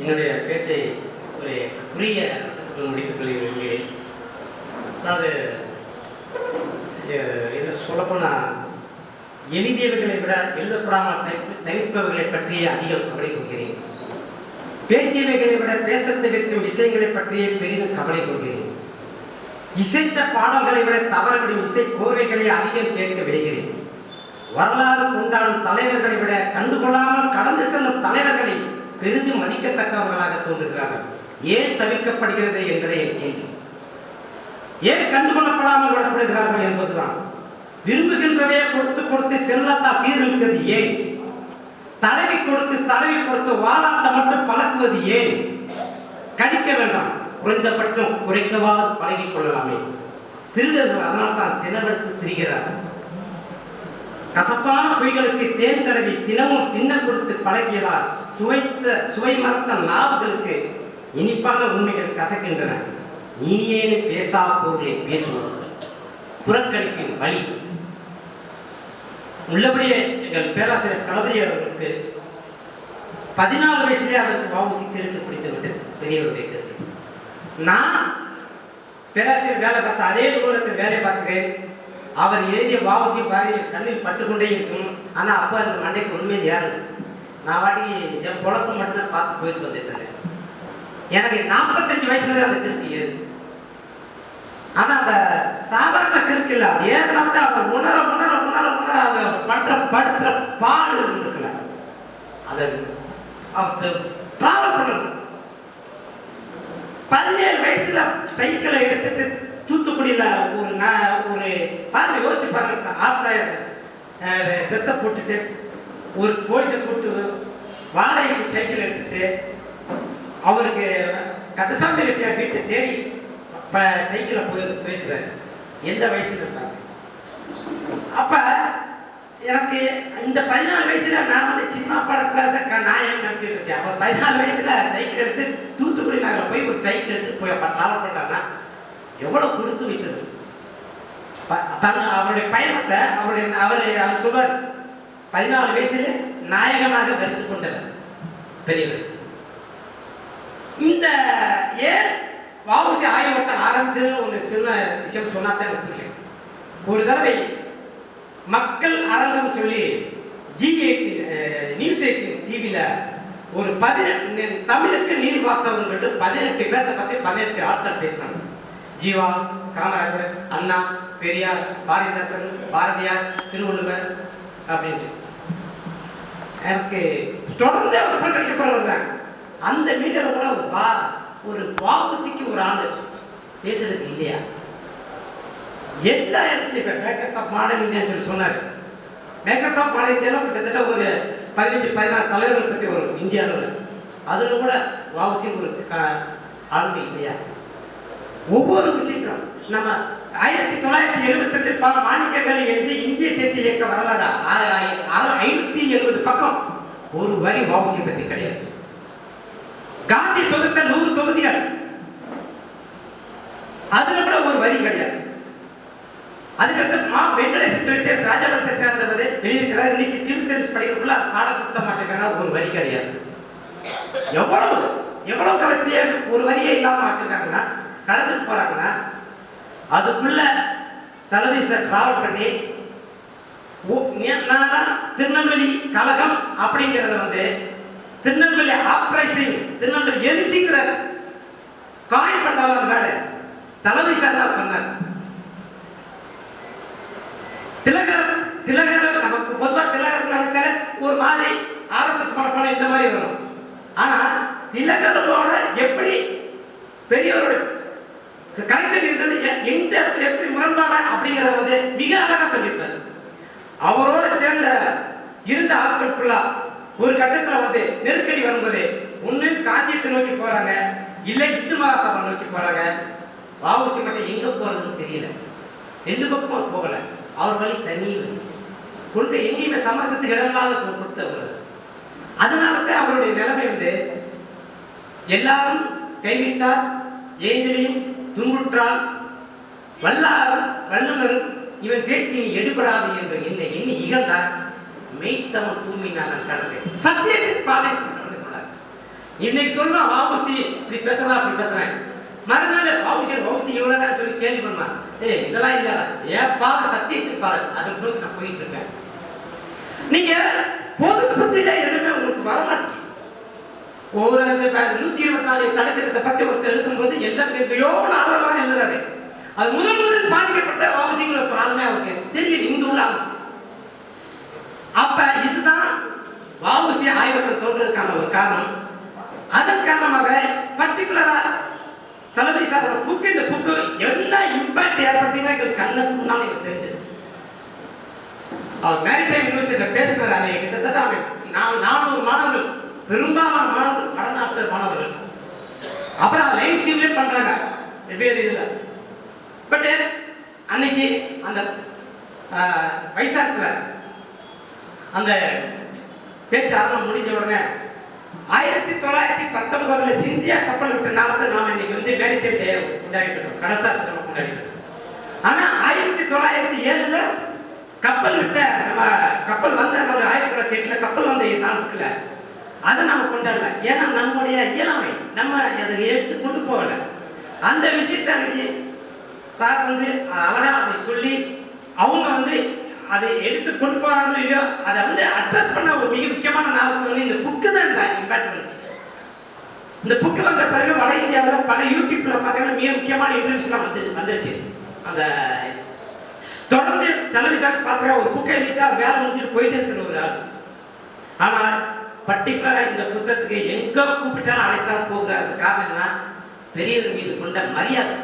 என்னுடைய பேச்சை ஒரு குறுகிய அர்த்தத்துக்குள் முடித்துக் கொள்ள விரும்புகிறேன். அதாவது என்ன சொல்லப்போனால் எழுதியவர்களை விட எழுதப்படாமல் தவி- தவிர்ப்பவர்களை பற்றி அதிகம் கவலை கொள்கிறேன். பேசியவைகளை விட பேச தவிர்க்கும் விஷயங்களை பற்றியே பெரிதும் கவலை கொள்கிறேன். இசைத்த பாடல்களை விட தவறுகளின் இசை கோர்வைகளை அதிகம் கேட்க விடுகிறேன் வரலாறு கொண்டாடும் தலைவர்களை விட கண்டுகொள்ளாமல் கடந்து செல்லும் தலைவர்களை பெரிதும் மதிக்கத்தக்கவர்களாக தோன்றுகிறார்கள். ஏன் தவிர்க்கப்படுகிறது என்பதே என் கேள்வி. ஏன் கண்டுகொள்ளப்படாமல் விடப்படுகிறார்கள் என்பதுதான். விரும்புகின்றவையை கொடுத்து கொடுத்து செல்லத்தா சீரழித்தது ஏன்? தடவி கொடுத்து தடவி கொடுத்து வாழாத்த மட்டும் பழக்குவது ஏன்? கடிக்க வேண்டாம். குறைந்தபட்சம் குறைக்கவாது பழகிக் கொள்ளலாமே. திருடர்கள் அதனால் தான் தினவெடுத்து திரிகிறார் கசப்பான பொய்களுக்கு தேன் தடவி தினமும் தின்ன கொடுத்து பழகியதால் சுவைத்த சுவை மறத்த நாவுகளுக்கு இனிப்பான உண்மைகள் கசக்கின்றன. இனியேனு பேசா பொருளை பேசுவோம். புறக்கணிப்பின் வழி. உள்ளபடியே எங்கள் பேராசிரியர் சலபதி அவர்களுக்கு பதினாலு வயசுலேயே அதற்கு வவுசி கருத்து பிடித்து விட்டது பெரியவருடைய கருத்து நான் பேராசிரியர் வேலை பார்த்த அதே நூலகத்தில் வேலை பார்க்கிறேன். அவர் எழுதிய வாவுசி பாதி கண்ணில் பட்டுக்கொண்டே இருக்கும். ஆனால் அப்போ அந்த மண்டைக்கு உண்மையில் யாரு நான் வாட்டி என் பொழப்பு மட்டும்தான் பார்த்து போயிட்டு வந்துட்டு எனக்கு நாற்பத்தஞ்சு வயசுல அந்த கிறுக்கு ஏறுது ஆனா அந்த சாதாரண கிறுக்கு இல்ல அது ஏதாவது அவர் உணர உணர உணர உணர அதை பண்ற படுத்துற பாடு இருக்குல்ல அதை அவங்க ட்ராவல் பண்ணணும் பதினேழு வயசுல சைக்கிளை எடுத்துட்டு தூத்துக்குடியில ஒரு ஒரு பாருங்க யோசிச்சு பாருங்க ஆஃப்டர் ட்ரெஸ்ஸை போட்டுட்டு ஒரு போலீஸை கூப்பிட்டு வாடகைக்கு சைக்கிள் எடுத்துட்டு அவருக்கு கந்தசாமி ரெட்டியார் வீட்டை தேடி ப சைக்கிளை போய் போயிருக்கிறார் எந்த வயசுல இருந்தாங்க அப்ப எனக்கு இந்த பதினாலு வயசுல நான் வந்து சினிமா படத்துல தான் க- நாயகன் நினைச்சிட்டு இருக்கேன்? அவர் பதினாலு வயசுல சைக்கிள் எடுத்து தூத்துக்குடி நாங்கள் போய் ஒரு சைக்கிள் எடுத்து போய் அப்ப டிராவல் பண்றாருன்னா எவ்வளவு கொடுத்து வைத்தது? தன் அவருடைய பயணத்தை அவருடைய அவர் அவர் சொல்வார் பதினாலு வயசுல நாயகனாக வருது கொண்டவர் பெரியவர். இந்த ஏன் வாவுசி ஆய்வட்டம் ஆரம்பிச்சதுன்னு ஒரு சின்ன விஷயம் சொன்னா தான் புரியும் ஒரு தடவை மக்கள் அரங்கம் சொல்லி ஜி நியூஸ் எயிட்டின் டிவியில் ஒரு பதினெட்டு தமிழுக்கு நீர் பார்த்தவங்கட்டு பதினெட்டு பேர்த்த பற்றி பதினெட்டு ஆட்கள் பேசினாங்க. ஜீவா காமராஜர் அண்ணா பெரியார் பாரதிதாசன் பாரதியார் திருவள்ளுவர் அப்படின்ட்டு. எனக்கு தொடர்ந்து அவர் புறக்கணிக்கப்படுவது தான் அந்த மீட்டரில் கூட ஒரு வா ஒரு வாக்குசிக்கு ஒரு ஆள் பேசுறதுக்கு இல்லையா? எல்லா இடத்துலையும் இப்போ மேக்கர்ஸ் ஆஃப் மாடல் இந்தியான்னு சொல்லி சொன்னார். மேக்கர்ஸ் ஆஃப் மாடல் இந்தியாவில் கிட்டத்தட்ட ஒரு பதினஞ்சு பதினாறு தலைவர்கள் பற்றி வரும் இந்தியாவில் அதில் கூட வாவுசி ஒரு ஆளுமை இல்லையா? ஒவ்வொரு விஷயத்திலும் நம்ம ஆயிரத்தி தொள்ளாயிரத்தி எழுபத்தெட்டு பல ஒரு வரி வாவுசி பற்றி கிடையாது. காந்தி தொகுத்த நூறு தொகுதிகள். அதுல கூட ஒரு வரி கிடையாது. அதுக்கடுத்து மா வெங்கடேசன் சொல்லிட்டு ராஜபுரத்தை சேர்ந்தவர் எழுதியிருக்கிறார். இன்னைக்கு சிவில் சர்வீஸ் படிக்கிறதுக்குள்ள பாட கொடுத்த மாட்டேங்கிறாங்க ஒரு வரி கிடையாது. எவ்வளவு எவ்வளவு கரெக்டியா ஒரு வரியே இல்லாம ஆக்குறாங்கன்னா கடந்துட்டு போறாங்கன்னா அதுக்குள்ள சர்வீஸ்ல டிராவல் பண்ணி திருநெல்வேலி கழகம் அப்படிங்கிறத வந்து திருநெல்வேலி ஆப்ரைசிங் திருநெல்வேலி எழுச்சிங்கிற காயின் பண்ணாலும் அது மேலே தலைமை சார்ந்த இல்லை இந்து மகாசபா நோக்கி போகிறாங்க வாவுசி மட்டும் எங்கே போகிறதுன்னு தெரியல. ரெண்டு பக்கமும் அவர் போகல. அவர் வழி தனி வழி. கொள்கை எங்கேயுமே சமரசத்துக்கு இடமில்லாத கொ- கொடுத்தவர் அதனால தான் அவருடைய நிலைமை வந்து எல்லாரும் கைவிட்டார் ஏந்திலையும் துன்புற்றால் வல்லாரும் வல்லுநரும் இவன் பேச்சு எடுபடாது என்று என்னை எண்ணி இகழ்ந்தார். மெய்த்தவன் தூய்மை நான் கடந்தேன் சத்தியத்தின் கடந்து இன்னைக்கு சொல்றோம் வாவுசி இப்படி பேசுறா அப்படி பேசுறேன் மறுநாள் வாவுசி வாவுசி இவ்வளவுதான் சொல்லி கேள்வி பண்ணலாம் ஏய் இதெல்லாம் இல்லடா. ஏன் பாரு சத்தியத்துக்கு பாரு. அதுக்கு நோக்கி நான் போயிட்டு இருக்கேன். நீங்க பொது புத்தியில எதுவுமே உங்களுக்கு வர மாட்டேங்குது ஒவ்வொரு நூத்தி இருபத்தி நாலு தடைச்சட்டத்தை பத்தி ஒருத்தர் எழுதும்போது எல்லாம் எங்கேயோ ஆதரவாக எழுதுறாரு. அது முதல் முதல் பாதிக்கப்பட்ட வாவசிங்கள ஆளுமே அவருக்கு தெரியல இங்க உள்ள ஆளு அப்ப இதுதான் வாவுசி ஆய்வகம் தோன்றதுக்கான ஒரு காரணம் அதன் காரணமாக பர்டிகுலரா சலபதி சாரோட புக்கு இந்த புக்கு என்ன இம்பாக்ட் ஏற்படுத்தினா எங்களுக்கு கண்ணுக்கு முன்னால எனக்கு தெரிஞ்சது அவர் மேரிடைம் யூனிவர்சிட்டியில் பேசினார் அன்னைக்கு கிட்டத்தட்ட அவன் நான் நானூறு மாணவர்கள் பெரும்பாலான மாணவர்கள் கடனாற்ற மாணவர்கள். அப்புறம் லைஃப் ஸ்ட்ரீம்லேயே பண்ணுறாங்க வெவ்வேறு இதில். பட்டு அன்னைக்கு அந்த வைசாக்கில் அந்த பேச்சு அரங்கம் முடிஞ்ச உடனே ஆயிரத்தி தொள்ளாயிரத்தி பத்தொன்பதுல சிந்தியா கப்பல் விட்ட நாளத்தை நாம் இன்னைக்கு வந்து மேரிடைம் டே கொண்டாடிட்டு இருக்கோம். கடற்சார் தினம் கொண்டாடிட்டு இருக்கோம். ஆனால் ஆயிரத்தி தொள்ளாயிரத்தி ஏழில் நம்ம கப்பல் வந்த அந்த ஆயிரத்தி தொள்ளாயிரத்தி எட்டில் கப்பல் வந்த நாள் இருக்குல்ல? அதை நம்ம கொண்டாடல. ஏன்னா நம்முடைய இயலாமை நம்ம அதை எடுத்து கொண்டு போகல. அந்த விஷயத்தை அன்னைக்கு சார் வந்து அழகாக அதை சொல்லி அவங்க வந்து அதை எடுத்து கொண்டு போகிறாங்களோ இல்லையோ அதை வந்து அட்ரஸ் பண்ண ஒரு மிக முக்கியமான நாளுக்கு வந்து இந்த புக்கு தான் இந்த இம்பாக்ட் பண்ணுச்சு இந்த புக்கு வந்த பிறகு வட இந்தியாவில் பல யூடியூப்ல பார்த்தீங்கன்னா மிக முக்கியமான இன்டர்வியூஸ்லாம் வந்து வந்துருச்சு. அந்த தொடர்ந்து டெலிவிஷன் பார்க்குற ஒரு புக்கை எழுதிட்டா வேலை முடிஞ்சுட்டு போயிட்டே இருக்கிற ஒரு ஆள் ஆனால் பர்டிகுலராக இந்த புத்தகத்துக்கு எங்கே கூப்பிட்டாலும் அழைத்தாலும் போகிறாரு காரணம் என்ன பெரியவர் மீது கொண்ட மரியாதை.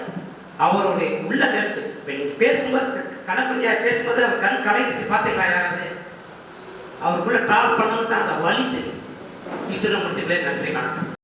அவருடைய உள்ள நெருப்பு. இப்போ நீங்கள் பேசும்போது கணக்குஞ்சியா பேசும்போது அவர் கண் கலைஞ்சிச்சு பார்த்தீங்களா யாராவது? அவருக்குள்ள ட்ராவல் பண்ணது தான் அந்த வலி தெரியும். இத்தனை முடிச்சுக்கலே நன்றி வணக்கம்.